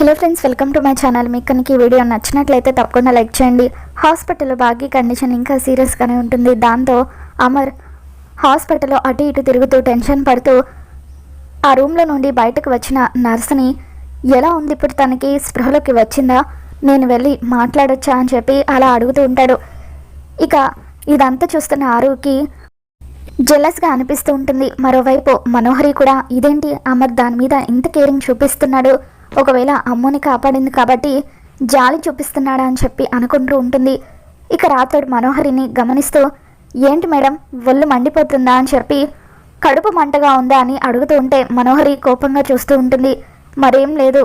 Hello friends welcome to my channel మీకు కనుక ఈ వీడియో నచ్చినట్లయితే తప్పకుండా లైక్ చేయండి. హాస్పిటల్లో బాగీ కండిషన్ ఇంకా సీరియస్గానే ఉంటుంది. దాంతో అమర్ హాస్పిటల్లో అటు ఇటు తిరుగుతూ టెన్షన్ పడుతూ ఆ రూమ్లో నుండి బయటకు వచ్చిన నర్సుని ఎలా ఉంది ఇప్పుడు తనకి? స్పృహలోకి వచ్చిందా? నేను వెళ్ళి మాట్లాడొచ్చా? అని చెప్పి అలా అడుగుతూ ఉంటాడు. ఇక ఇదంతా చూస్తున్న ఆరుకి జెల్లస్గా అనిపిస్తూ ఉంటుంది. మరోవైపు మనోహరి కూడా ఇదేంటి? అమర్ దాని మీద ఇంత కేరింగ్ చూపిస్తున్నాడు. ఒకవేళ అమ్ముని కాపాడింది కాబట్టి జాలి చూపిస్తున్నాడా అని చెప్పి అనుకుంటూ ఉంటుంది. ఇక రాత్రుడు మనోహరిని గమనిస్తూ ఏంటి మేడం ఒళ్ళు మండిపోతుందా? అని చెప్పి కడుపు మంటగా ఉందా అని అడుగుతూ ఉంటే మనోహరి కోపంగా చూస్తూ ఉంటుంది. మరేం లేదు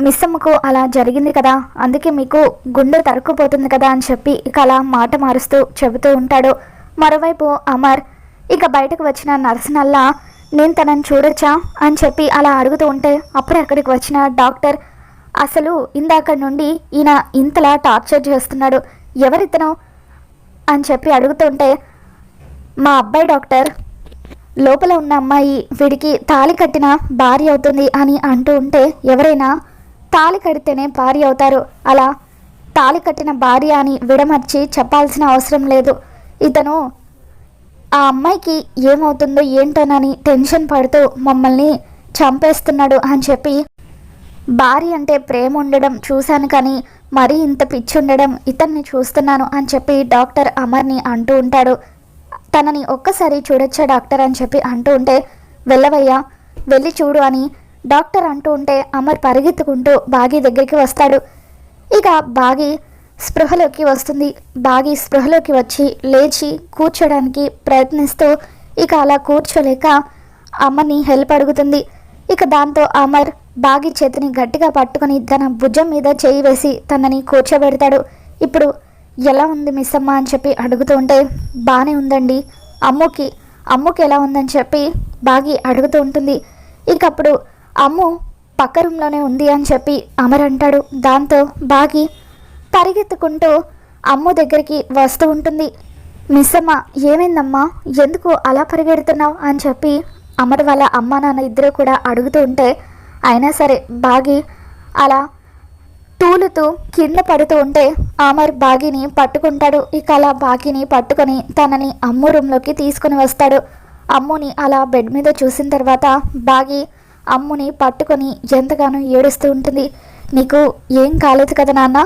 మిస్సమ్మకు అలా జరిగింది కదా అందుకే మీకు గుండె తరుక్కుపోతుంది కదా అని చెప్పి ఇక అలా మాట మారుస్తూ చెబుతూ ఉంటాడు. మరోవైపు అమర్ ఇక బయటకు వచ్చిన నర్సనల్లా నేను తనని చూడొచ్చా అని చెప్పి అలా అడుగుతూ ఉంటే అప్పుడే అక్కడికి వచ్చిన డాక్టర్ అసలు ఇందాక నుండి ఈయన ఇంతలా టార్చర్ చేస్తున్నాడు ఎవరితను? అని చెప్పి అడుగుతుంటే మా అబ్బాయి డాక్టర్ లోపల ఉన్న అమ్మాయి వీడికి తాళి కట్టిన భార్య అవుతుంది అని అంటూ ఉంటే ఎవరైనా తాళి కడితేనే భార్య అవుతారు. అలా తాళి కట్టిన భార్య అని విడమర్చి చెప్పాల్సిన అవసరం లేదు. ఇతను ఆ అమ్మాయికి ఏమవుతుందో ఏంటోనని టెన్షన్ పడుతూ మమ్మల్ని చంపేస్తున్నాడు అని చెప్పి భార్య అంటే ప్రేమ ఉండడం చూశాను కానీ మరీ ఇంత పిచ్చి ఉండడం ఇతన్ని చూస్తున్నాను అని చెప్పి డాక్టర్ అమర్ని అంటూ ఉంటాడు. తనని ఒక్కసారి చూడొచ్చా డాక్టర్ అని చెప్పి అంటూ ఉంటే వెళ్ళవయ్యా వెళ్ళి చూడు అని డాక్టర్ అంటూ ఉంటే అమర్ పరిగెత్తుకుంటూ బాగి దగ్గరికి వస్తాడు. ఇక బాగి స్పృహలోకి వస్తుంది. బాగి స్పృహలోకి వచ్చి లేచి కూర్చోడానికి ప్రయత్నిస్తూ ఇక అలా కూర్చోలేక అమ్మని హెల్ప్ అడుగుతుంది. ఇక దాంతో అమర్ బాగి చేతిని గట్టిగా పట్టుకొని తన భుజం మీద చేయి వేసి తనని కూర్చోబెడతాడు. ఇప్పుడు ఎలా ఉంది మిస్ అమ్మ అని చెప్పి అడుగుతూ ఉంటే బాగానే ఉందండి. అమ్ముకి అమ్ముకి ఎలా ఉందని చెప్పి బాగి అడుగుతూ ఉంటుంది. ఇంకప్పుడు అమ్ము పక్క రూమ్లోనే ఉంది అని చెప్పి అమర్ అంటాడు. దాంతో బాగి పరిగెత్తుకుంటూ అమ్ము దగ్గరికి వస్తూ ఉంటుంది. మిస్సమ్మ ఏమైందమ్మా? ఎందుకు అలా పరిగెడుతున్నావు? అని చెప్పి అమర్ వాళ్ళ అమ్మ నాన్న ఇద్దరు కూడా అడుగుతూ ఉంటే అయినా సరే బాగి అలా తూలుతూ కింద పడుతూ ఉంటే అమర్ బాగిని పట్టుకుంటాడు. ఇక అలా బాగిని పట్టుకొని తనని అమ్ము రూమ్లోకి తీసుకుని వస్తాడు. అమ్ముని అలా బెడ్ మీద చూసిన తర్వాత బాగి అమ్ముని పట్టుకొని ఎంతగానో ఏడుస్తూ ఉంటుంది. నీకు ఏం కాలేదు కదా నాన్న?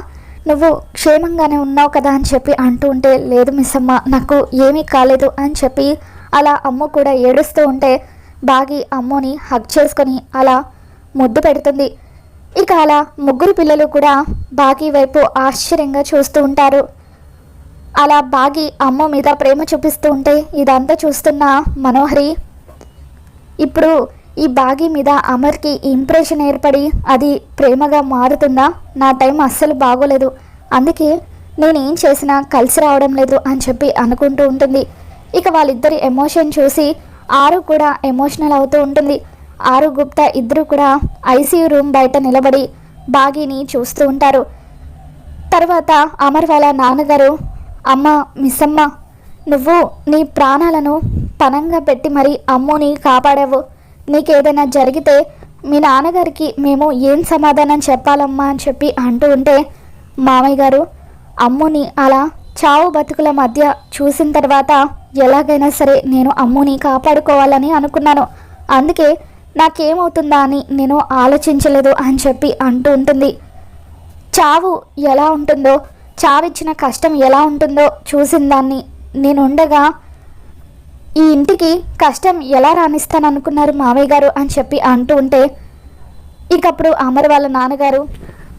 నువ్వు క్షేమంగానే ఉన్నావు కదా అని చెప్పి అంటూ ఉంటే లేదు మిస్ అమ్మ నాకు ఏమీ కాలేదు అని చెప్పి అలా అమ్మ కూడా ఏడుస్తూ ఉంటే బాగి అమ్మని హక్ చేసుకొని అలా ముద్దు పెడుతుంది. ఇక అలా ముగ్గురు పిల్లలు కూడా బాగి వైపు ఆశ్చర్యంగా చూస్తూ ఉంటారు. అలా బాగి అమ్మ మీద ప్రేమ చూపిస్తూ ఉంటే ఇదంతా చూస్తున్న మనోహరి ఇప్పుడు ఈ బాగి మీద అమర్కి ఇంప్రెషన్ ఏర్పడి అది ప్రేమగా మారుతుందా? నా టైం అస్సలు బాగోలేదు. అందుకే నేను ఏం చేసినా కలిసి రావడం లేదు అని చెప్పి అనుకుంటూ ఉంటుంది. ఇక వాళ్ళిద్దరి ఎమోషన్ చూసి ఆరు కూడా ఎమోషనల్ అవుతూ ఉంటుంది. ఆరు గుప్తా ఇద్దరు కూడా ఐసీయూ రూమ్ బయట నిలబడి బాగీని చూస్తూ ఉంటారు. తర్వాత అమర్ వాళ్ళ నాన్నగారు అమ్మ మిస్సమ్మ నువ్వు నీ ప్రాణాలను పణంగా పెట్టి మరి అమ్ముని కాపాడావు. నీకేదైనా జరిగితే మీ నాన్నగారికి మేము ఏం సమాధానం చెప్పాలమ్మా అని చెప్పి అంటూ ఉంటే మామయ్య గారు అమ్ముని అలా చావు బతుకుల మధ్య చూసిన తర్వాత ఎలాగైనా సరే నేను అమ్ముని కాపాడుకోవాలని అనుకున్నాను. అందుకే నాకేమవుతుందా అని నేను ఆలోచించలేదు అని చెప్పి అంటూ ఉంటుంది. చావు ఎలా ఉంటుందో చావిచ్చిన కష్టం ఎలా ఉంటుందో చూసిన దాన్ని నేను ఉండగా ఈ ఇంటికి కష్టం ఎలా రాణిస్తాను అనుకున్నారు గారు అని చెప్పి అంటూ ఉంటే ఇకప్పుడు అమర్ వాళ్ళ నాన్నగారు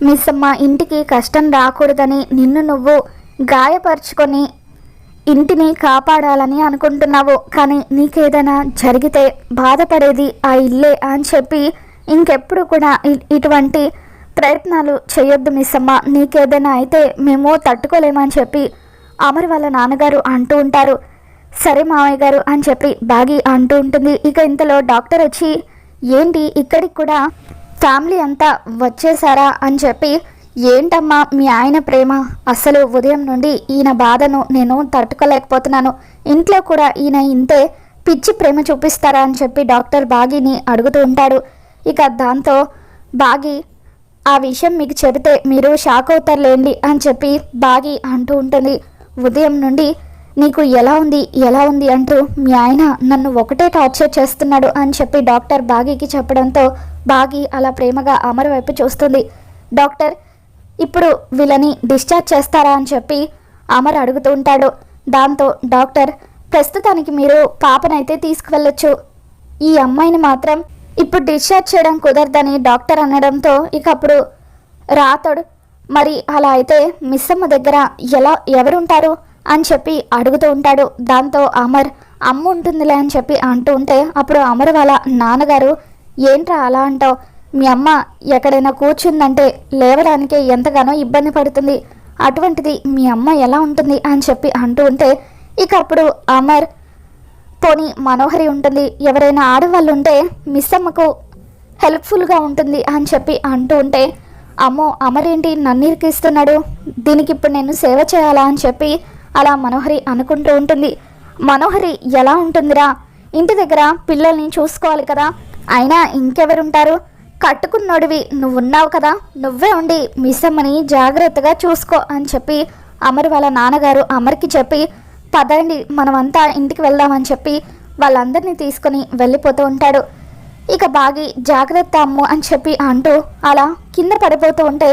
మిస్ అమ్మ ఇంటికి కష్టం రాకూడదని నిన్ను నువ్వు గాయపరుచుకొని ఇంటిని కాపాడాలని అనుకుంటున్నావు. కానీ నీకేదైనా జరిగితే బాధపడేది ఆ ఇల్లే అని చెప్పి ఇంకెప్పుడు కూడా ఇ- ఇటువంటి ప్రయత్నాలు చేయొద్దు మిస్ అమ్మ. నీకేదైనా అయితే మేము తట్టుకోలేమని చెప్పి అమర్ వాళ్ళ నాన్నగారు అంటూ ఉంటారు. సరే మామయ్య గారు అని చెప్పి బాగి అంటూ ఉంటుంది. ఇక ఇంతలో డాక్టర్ వచ్చి ఏంటి ఇక్కడికి కూడా ఫ్యామిలీ అంతా వచ్చేసారా అని చెప్పి ఏంటమ్మా మీ ఆయన ప్రేమ? అస్సలు ఉదయం నుండి ఈయన బాధను నేను తట్టుకోలేకపోతున్నాను. ఇంట్లో కూడా ఈయన ఇంతే పిచ్చి ప్రేమ చూపిస్తారా? అని చెప్పి డాక్టర్ బాగిని అడుగుతూ ఉంటాడు. ఇక దాంతో బాగి ఆ విషయం మీకు చెబితే మీరు షాక్ అవుతారులేండి అని చెప్పి బాగి అంటూ ఉంటుంది. ఉదయం నుండి నీకు ఎలా ఉంది ఎలా ఉంది అంటూ మీ ఆయన నన్ను ఒకటే టార్చర్ చేస్తున్నాడు అని చెప్పి డాక్టర్ బాగీకి చెప్పడంతో బాగి అలా ప్రేమగా అమర్ వైపు చూస్తుంది. డాక్టర్ ఇప్పుడు వీళ్ళని డిశ్చార్జ్ చేస్తారా అని చెప్పి అమర్ అడుగుతూ ఉంటాడు. దాంతో డాక్టర్ ప్రస్తుతానికి మీరు పాపనైతే తీసుకువెళ్ళొచ్చు. ఈ అమ్మాయిని మాత్రం ఇప్పుడు డిశ్చార్జ్ చేయడం కుదరదని డాక్టర్ అనడంతో ఇక అప్పుడు రాతోడు మరి అలా అయితే మిస్సమ్మ దగ్గర ఎలా ఎవరుంటారు? అని చెప్పి అడుగుతూ ఉంటాడు. దాంతో అమర్ అమ్మ ఉంటుందిలే అని చెప్పి అంటూ ఉంటే అప్పుడు అమర్ వాళ్ళ నాన్నగారు ఏంట్రా అలా అంటావు? మీ అమ్మ ఎక్కడైనా కూర్చుందంటే లేవడానికే ఎంతగానో ఇబ్బంది పడుతుంది. అటువంటిది మీ అమ్మ ఎలా ఉంటుంది? అని చెప్పి అంటూ ఉంటే ఇక అప్పుడు అమర్ పోనీ మనోహరి ఉంటుంది. ఎవరైనా ఆడవాళ్ళు ఉంటే మిస్ అమ్మకు హెల్ప్ఫుల్గా ఉంటుంది అని చెప్పి అంటూ ఉంటే అమ్మో అమరేంటి నన్ను ఇరికిస్తున్నాడు? దీనికి ఇప్పుడు నేను సేవ చేయాలా? అని చెప్పి అలా మనోహరి అనుకుంటూ ఉంటుంది. మనోహరి ఎలా ఉంటుందిరా? ఇంటి దగ్గర పిల్లల్ని చూసుకోవాలి కదా. అయినా ఇంకెవరుంటారు? కట్టుకున్నోడివి నువ్వు ఉన్నావు కదా. నువ్వే ఉండి మిస్సమ్మని జాగ్రత్తగా చూసుకో అని చెప్పి అమర్ వాళ్ళ నాన్నగారు అమర్కి చెప్పి పదండి మనమంతా ఇంటికి వెళ్దామని చెప్పి వాళ్ళందరినీ తీసుకుని వెళ్ళిపోతూ ఉంటాడు. ఇక బాగి జాగ్రత్త అమ్ము అని చెప్పి అంటూ అలా కింద పడిపోతూ ఉంటే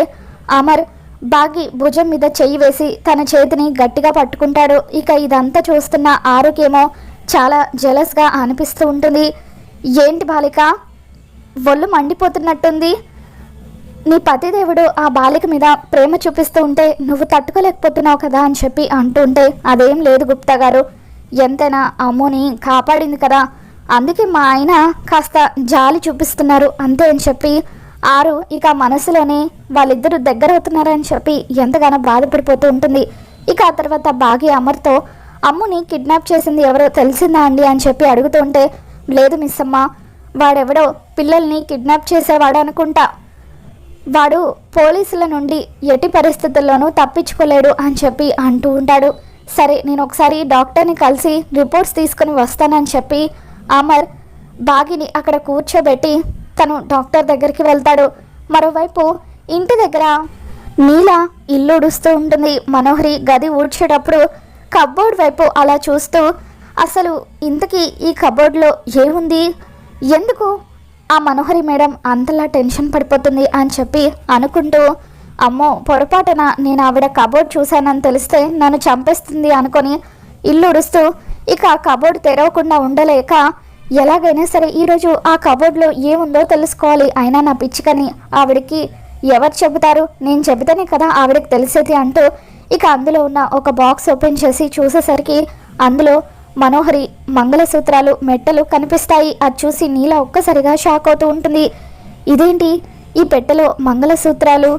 అమర్ బాగి భుజం మీద చెయ్యి వేసి తన చేతిని గట్టిగా పట్టుకుంటాడు. ఇక ఇదంతా చూస్తున్న ఆరుకేమో చాలా జెలస్గా అనిపిస్తూ ఉంటుంది. ఏంటి బాలిక? ఒళ్ళు మండిపోతున్నట్టుంది. నీ పతిదేవుడు ఆ బాలిక మీద ప్రేమ చూపిస్తూ ఉంటే నువ్వు తట్టుకోలేకపోతున్నావు కదా అని చెప్పి అంటూ ఉంటే అదేం లేదు గుప్తా గారు. ఎంతైనా అమ్ముని కాపాడింది కదా. అందుకే మా ఆయన కాస్త జాలి చూపిస్తున్నారు. అంతే అని చెప్పి ఆరు ఇక మనసులోనే వాళ్ళిద్దరూ దగ్గర అవుతున్నారని చెప్పి ఎంతగానో బాధపడిపోతూ ఉంటుంది. ఇక ఆ తర్వాత బాగి అమర్తో అమ్ముని కిడ్నాప్ చేసింది ఎవరో తెలిసిందా అండి? అని చెప్పి అడుగుతూ ఉంటే లేదు మిస్ అమ్మ వాడెవడో పిల్లల్ని కిడ్నాప్ చేసేవాడు అనుకుంటా. వాడు పోలీసుల నుండి ఎట్టి పరిస్థితుల్లోనూ తప్పించుకోలేడు అని చెప్పి అంటూ ఉంటాడు. సరే నేను ఒకసారి డాక్టర్ని కలిసి రిపోర్ట్స్ తీసుకుని వస్తానని చెప్పి అమర్ బాగిని అక్కడ కూర్చోబెట్టి తను డాక్టర్ దగ్గరికి వెళ్తాడు. మరోవైపు ఇంటి దగ్గర నీల ఇల్లు ఉడుస్తూ ఉంటుంది. మనోహరి గది ఊడ్చేటప్పుడు కబ్బోర్డ్ వైపు అలా చూస్తూ అసలు ఇంతకీ ఈ కబోర్డ్లో ఏముంది? ఎందుకు? ఆ మనోహరి మేడం అంతలా టెన్షన్ పడిపోతుంది అని చెప్పి అనుకుంటూ అమ్మో పొరపాటున నేను ఆవిడ కబోర్డ్ చూశానని తెలిస్తే నన్ను చంపేస్తుంది అనుకొని ఇల్లు ఉడుస్తూ ఇక ఆ కబోర్డ్ తెరవకుండా ఉండలేక ఎలాగైనా సరే ఈరోజు ఆ కబోర్డ్లో ఏముందో తెలుసుకోవాలి. అయినా నా పిచ్చికని ఆవిడకి ఎవరు చెబుతారు? నేను చెబితేనే కదా ఆవిడకి తెలిసేది అంటూ ఇక అందులో ఉన్న ఒక బాక్స్ ఓపెన్ చేసి చూసేసరికి అందులో మనోహరి మంగళసూత్రాలు మెట్టలు కనిపిస్తాయి. అది చూసి నీల ఒక్కసారిగా షాక్ అవుతూ ఉంటుంది. ఇదేంటి? ఈ పెట్టెలో మంగళసూత్రాలు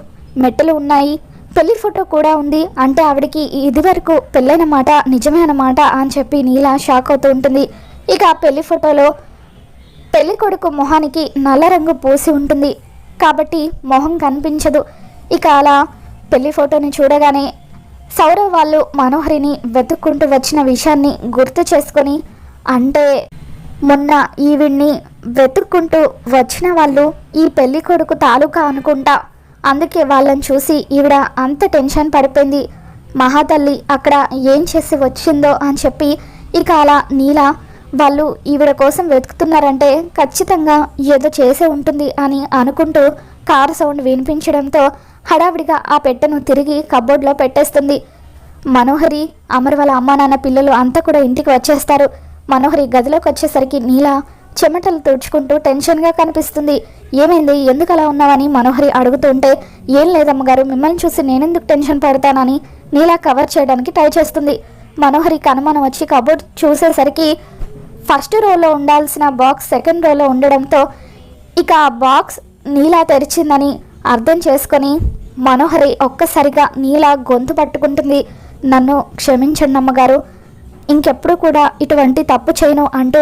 మెట్టలు ఉన్నాయి. పెళ్ళి ఫోటో కూడా ఉంది. అంటే ఆవిడకి ఇది వరకు పెళ్ళైన మాట నిజమే అన్నమాట అని చెప్పి నీల షాక్ అవుతూ ఉంటుంది. ఇక ఆ పెళ్ళి ఫోటోలో పెళ్ళి కొడుకు మొహానికి నల్ల రంగు పూసి ఉంటుంది. కాబట్టి మొహం కనిపించదు. ఇక అలా పెళ్ళి ఫోటోని చూడగానే సౌరవ్ వాళ్ళు మనోహరిని వెతుక్కుంటూ వచ్చిన విషయాన్ని గుర్తు చేసుకొని అంటే మొన్న ఈవిడ్ని వెతుక్కుంటూ వచ్చిన వాళ్ళు ఈ పెళ్ళి కొడుకు తాలూకా అనుకుంటా. అందుకే వాళ్ళని చూసి ఈవిడ అంత టెన్షన్ పడిపోయింది. మహాతల్లి అక్కడ ఏం చేసి వచ్చిందో అని చెప్పి ఇక అలా నీల వాళ్ళు ఈవిడ కోసం వెతుకుతున్నారంటే ఖచ్చితంగా ఏదో చేసే ఉంటుంది అని అనుకుంటూ కారు సౌండ్ వినిపించడంతో హడావిడిగా ఆ పెట్టెను తిరిగి కబోర్డ్లో పెట్టేస్తుంది. మనోహరి అమర్ వాళ్ళ అమ్మా నాన్న పిల్లలు అంతా కూడా ఇంటికి వచ్చేస్తారు. మనోహరి గదిలోకి వచ్చేసరికి నీల చెమటలు తుడుచుకుంటూ టెన్షన్గా కనిపిస్తుంది. ఏమైంది? ఎందుకు అలా ఉన్నావని మనోహరి అడుగుతుంటే ఏం లేదమ్మగారు మిమ్మల్ని చూసి నేనెందుకు టెన్షన్ పడతానని నీలా కవర్ చేయడానికి ట్రై చేస్తుంది. మనోహరికి అనుమానం వచ్చి కబోర్డ్ చూసేసరికి ఫస్ట్ రోలో ఉండాల్సిన బాక్స్ సెకండ్ రోలో ఉండడంతో ఇక ఆ బాక్స్ నీలా తెరిచిందని అర్థం చేసుకొని మనోహరి ఒక్కసారిగా నీలా గొంతు పట్టుకుంటుంది. నన్ను క్షమించండి అమ్మగారు. ఇంకెప్పుడు కూడా ఇటువంటి తప్పు చేయను అంటూ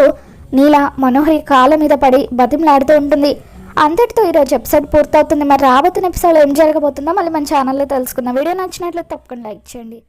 నీల మనోహరి కాళ్ళ మీద పడి బతిమలాడుతూ ఉంటుంది. అంతటితో ఈరోజు ఎపిసోడ్ పూర్తవుతుంది. మరి రాబోతున్న ఎపిసోడ్ ఏం జరగబోతుందో మళ్ళీ మన ఛానల్లో తెలుసుకుందాం. వీడియో నచ్చినట్లయితే తప్పకుండా లైక్ చేయండి.